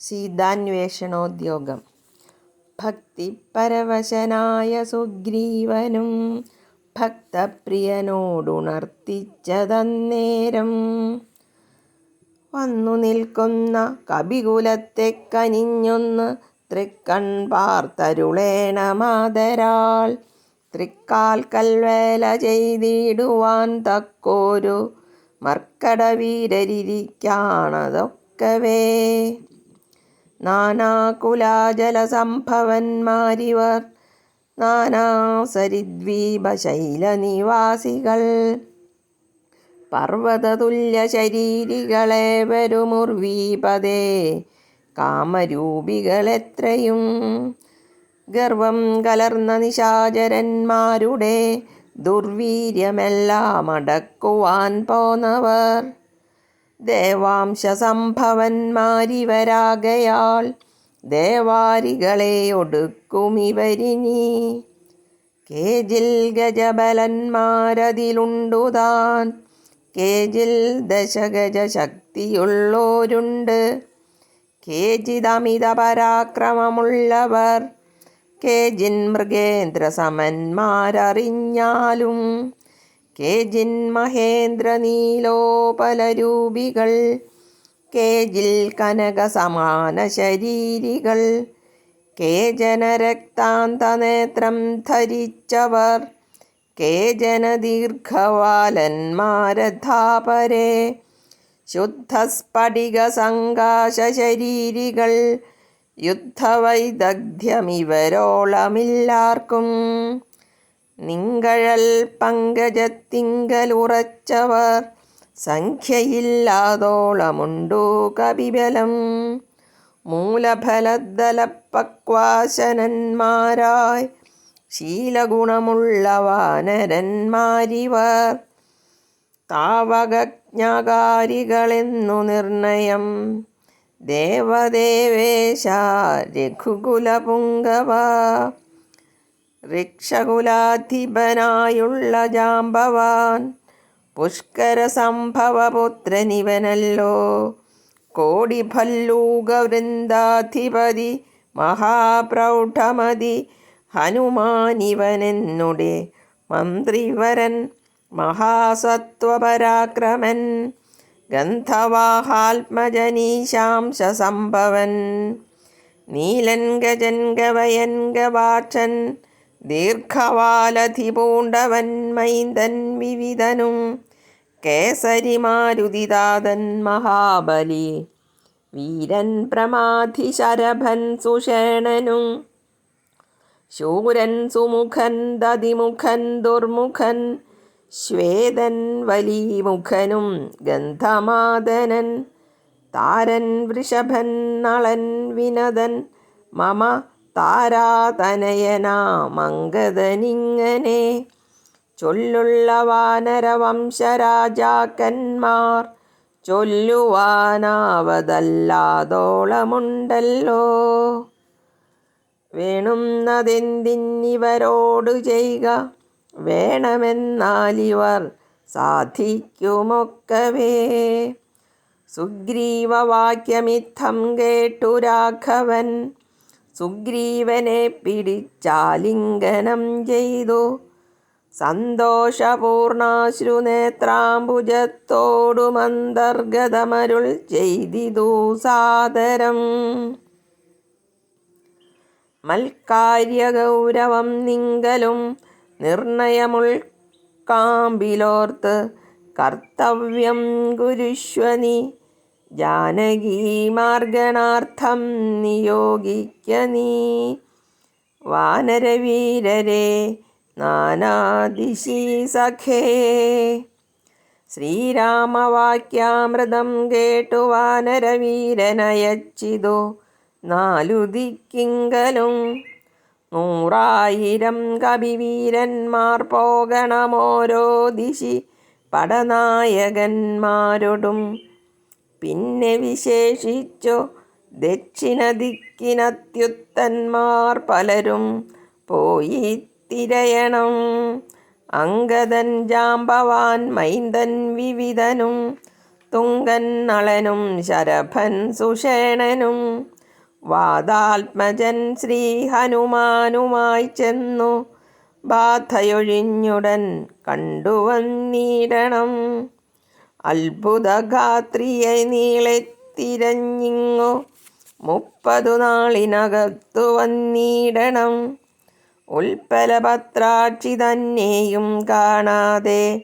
സീതാന്വേഷണോദ്യോഗം. ഭക്തിപരവശനായ സുഗ്രീവനും ഭക്തപ്രിയനോടുണർത്തിച്ചതന്നേരം വന്നു നിൽക്കുന്ന കപികുലത്തെ കനിഞ്ഞൊന്ന് തൃക്കൺ പാർത്തരുളേണമാതരാൾ തൃക്കാൽ കൽവേല ചെയ്തിടുവാൻ തക്കോരു മർക്കടവീരരിക്കാണതൊക്കവേ നാനാകുലാജലസംഭവന്മാരിവർ നാനാസരിദ്വീപശൈലനിവാസികൾ. പർവതതുല്യ ശരീരികളെ വരുമുർവീപതേ കാമരൂപികളെത്രയും. ഗർവം കലർന്ന നിശാചരന്മാരുടെ ദുർവീര്യമെല്ലാം അടക്കുവാൻ പോന്നവർ. ദേവാംശസംഭവന്മാരിവരാകയാൽ ദേവാരികളെ ഒടുക്കുമിവരിനി. കേജിൽ ഗജബലന്മാരതിലുണ്ടുതാൻ കേജിൽ ദശഗജ ശക്തിയുള്ളോരുണ്ട് കേജിതമിത പരാക്രമമുള്ളവർ കേജിൻ മൃഗേന്ദ്ര സമന്മാരറിഞ്ഞാലും കേജിൻ മഹേന്ദ്രനീലോപലരൂപികൾ കേജിൽ കനകസമാന ശരീരികൾ കേജനരക്താന്തനേത്രം ധരിച്ചവർ കേജന ദീർഘവാലന്മാരധാപരെ ശുദ്ധസ്ഫടിക സങ്കാശ ശരീരികൾ യുദ്ധവൈദഗ്ധ്യമിവരോളമില്ലാർക്കും. നിങ്കഴൽ പങ്കജത്തിങ്കലുറച്ചവർ സംഖ്യയില്ലാതോളമുണ്ടു കവിബലം മൂലഫലദലപ്പക്വാശനന്മാരായി ശീലഗുണമുള്ള വാനരന്മാരിവർ താവകജ്ഞാകാരികളെന്നു നിർണയം ദേവദേവേശ രഘുകുലപുങ്കവ. ഋക്ഷകുലാധിപനായുള്ള ജാമ്പവാൻ പുഷ്കര സംഭവപുത്രനിവനല്ലോ കോടിഭല്ലൂകവൃന്ദാധിപതി മഹാപ്രൗഢമതി ഹനുമാനിവനെന്നുടെ മന്ത്രിവരൻ മഹാസത്വപരാക്രമൻ ഗന്ധവാഹാത്മജനീശാംശസംഭവൻ നീലൻ ഗജൻ ഗവയൻ ഗവാക്ഷൻ ദീർഘവാലധിപൂണ്ടവൻ മൈന്ദൻ വിവിധനും കേസരിമാരുതിതാതൻ മഹാബലി. വീരൻ പ്രമാധി ശരഭൻ സുഷേണനും ശൂരൻ സുമുഖൻ ദതിമുഖൻ ദുർമുഖൻ ശ്വേതൻ വലിമുഖനും ഗന്ധമാദനൻ താരൻ വൃഷഭൻ നളൻ വിനദൻ മമ താരാതനയനാമങ്കദനിങ്ങനെ ചൊല്ലുള്ള വാനരവംശരാജാക്കന്മാർ ചൊല്ലുവാനാവതല്ലാതോളമുണ്ടല്ലോ. വേണുന്നതെന്തിന്നിവരോടു ചെയ്യുക വേണമെന്നാലിവർ സാധിക്കുമൊക്കവേ. സുഗ്രീവവാക്യമിത്തം കേട്ടു രാഘവൻ സുഗ്രീവനെ പിടിച്ചാലിംഗനം ചെയ്തു. സന്തോഷപൂർണാശ്രുനേത്രാംബുജത്തോടുമന്തർഗതമരുൾ ചെയ്തിതു സാദരം. മൽക്കാര്യഗൗരവം നിങ്കലും നിർണയമുൾക്കാമ്പിലോർത്ത് കർത്തവ്യം കുരുഷ്വനി ജാനകീമാർഗണാർത്ഥം നിയോഗിക്ക നീ. വാനരവീരരെ നാനാദിശി സഖേ. ശ്രീരാമവാക്യാമൃതം കേട്ടു വാനരവീരനയച്ചിതോ നാലു ദിക്കിങ്കലും നൂറായിരം കവിവീരന്മാർ പോകണമോരോ ദിശി പടനായകന്മാരോടും. പിന്നെ വിശേഷിച്ചോ ദക്ഷിണ ദിക്കിനത്യുത്തന്മാർ പലരും പോയി തിരയണം. അങ്കദൻ ജാമ്പവാൻ മൈന്ദൻ വിവിധനും തുങ്കൻ നളനും ശരഭൻ സുഷേണനും വാദാത്മജൻ ശ്രീ ഹനുമാനുമായി ചെന്നു ബാധയൊഴിഞ്ഞുടൻ കണ്ടുവന്നിടണം. അത്ഭുതഗാത്രിയെ നീളെ തിരഞ്ഞിങ്ങു മുപ്പതു നാളിനകത്തു വന്നിടണം. ഉൽപ്പലപത്രാക്ഷി തന്നെയും കാണാതെ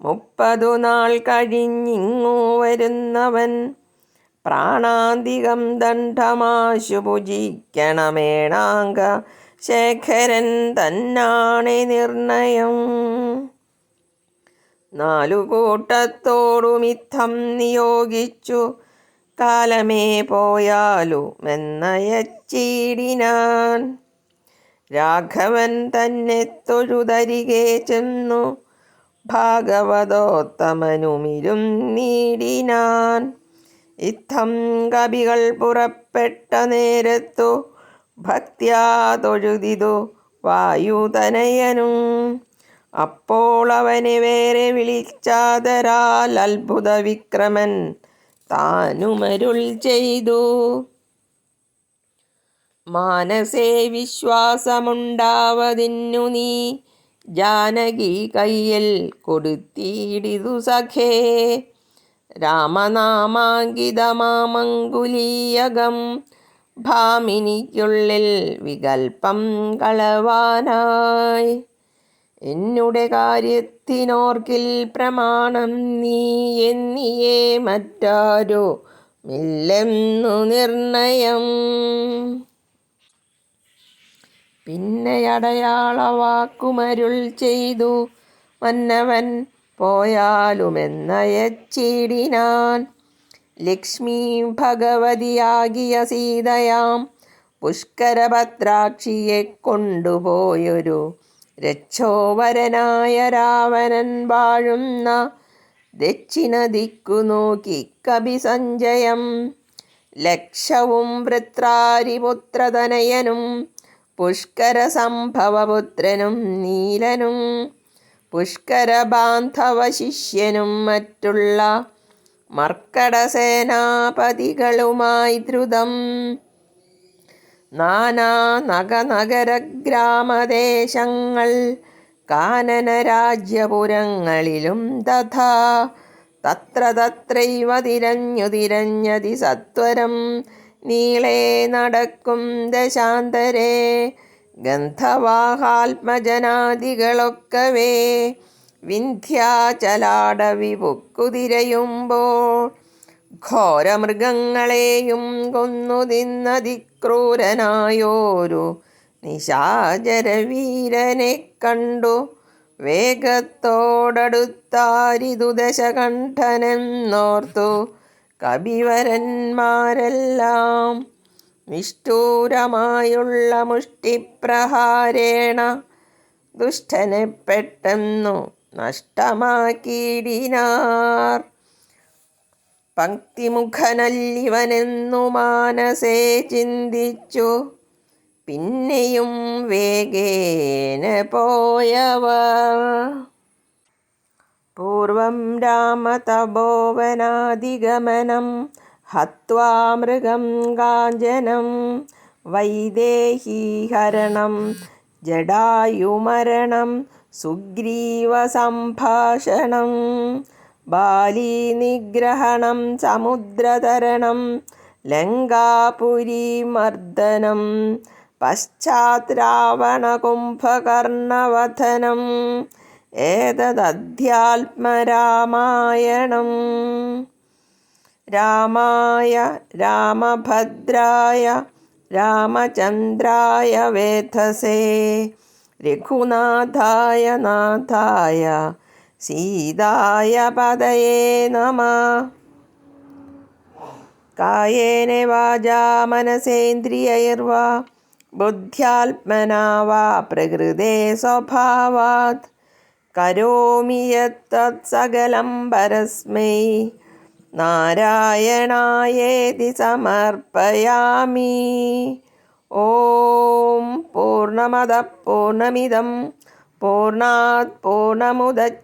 മുപ്പതു നാൾ കഴിഞ്ഞിങ്ങു വരുന്നവൻ പ്രാണാന്തികം ദണ്ഡമാശു പൂജിക്കണമേണാങ്ക ശേഖരൻ തന്നാണ് നിർണയം. നാലു കൂട്ടത്തോടുമിത്തം നിയോഗിച്ചു. കാലമേ പോയാലുമെന്നയച്ചിടിനാൻ. രാഘവൻ തന്നെ തൊഴുതരികെ ചെന്നു. ഭാഗവതോത്തമനുമിരും നീടിനാൻ. ഇത്തം കവികൾ പുറപ്പെട്ട നേരത്തു ഭക്തിയാ തൊഴുതിതു വായുതനയനും. അപ്പോൾ അവനെ വേറെ വിളിച്ചാതരാൽ അത്ഭുത വിക്രമൻ താനുമരുൾ ചെയ്തു. മാനസേ വിശ്വാസമുണ്ടാവതിന്നു നീ ജാനകി കയ്യിൽ കൊടുത്തിടിതു സഖേ. രാമനാമാങ്കിതമാമങ്കുലീയകം ഭാമിനിക്കുള്ളിൽ വികൽപ്പം കളവാനായി. എന്നുടെ കാര്യത്തിനോർക്കിൽ പ്രമാണം നീ എന്നിയേ മറ്റാരോ മില്ലെന്നു നിർണയം. പിന്നെ അടയാളവാക്കുമരുൾ ചെയ്തു മന്നവൻ പോയാലുമെന്നയച്ചിടിനാൻ. ലക്ഷ്മി ഭഗവതിയാകിയ സീതയാം പുഷ്കരഭദ്രാക്ഷിയെ കൊണ്ടുപോയൊരു രക്ഷോവരനായ രാവണൻ വാഴുന്ന ദക്ഷിണ ദിക്കു നോക്കി കവി സഞ്ജയം. ലക്ഷവും വൃത്രാരിപുത്രതനയനും പുഷ്കര സംഭവപുത്രനും നീലനും പുഷ്കര ബാന്ധവ ശിഷ്യനും മറ്റുള്ള മർക്കട സേനാപതികളുമായി ദ്രുതം. നാനാ നഗനഗരഗ്രാമദേശങ്ങൾ കാനന രാജ്യപുരങ്ങളിലും തഥാ. തത്ര തത്രൈവ തിരഞ്ഞു തിരഞ്ഞതി സത്വരം നീളേ നടക്കും ദശാന്തരേ. ഗന്ധവാഹാത്മജനാദികളൊക്കവേ വിന്ധ്യാചലാടവി പൊക്കുതിരയുമ്പോൾ ഘോരമൃഗങ്ങളെയും കൊന്നു തിന്നതിക്രൂരനായോരു നിശാചരവീരനെ കണ്ടു. വേഗത്തോടടുത്താരിതു ദശകണ്ഠനെന്നോർത്തു. കവിവരന്മാരെല്ലാം നിഷ്ഠൂരമായുള്ള മുഷ്ടിപ്രഹാരേണ ദുഷ്ടനെ പെട്ടെന്നു നഷ്ടമാക്കിയിടിനാർ. പങ്ക്തിമുഖനല്ലിവനെന്നു മാനസേ ചിന്തിച്ചു. പിന്നെയും വേഗേന പോയവർ പൂർവം രാമതപോവനാധിഗമനം ഹത്വാ മൃഗം കാഞ്ചനം വൈദേഹീഹരണം ജടായുമരണം സുഗ്രീവസംഭാഷണം ബാലീനിഗ്രഹണം സമുദ്രതരണം ലങ്കാപുരീമർദ്ദനം പശ്ചാത് രാവണകുംഭകർണവധനം ഏതദധ്യാത്മരാമായണം. രാമായ രാമഭദ്രായ രാമചന്ദ്രായ വേധസേ രഘുനാഥായ നാഥായ സീതായ പതയേ നമ. കായേന വാചാ മനസേന്ദ്രിയൈർവാ. ബുദ്ധ്യാത്മനാ വാ പ്രകൃതേ സ്വഭാവാത്. കരോമി യത്തത് സകലം പരസ്മൈ. നാരായണായേതി സമർപ്പയാമി. ഓം പൂർണമദ പൂർണാത് പൂർണാത്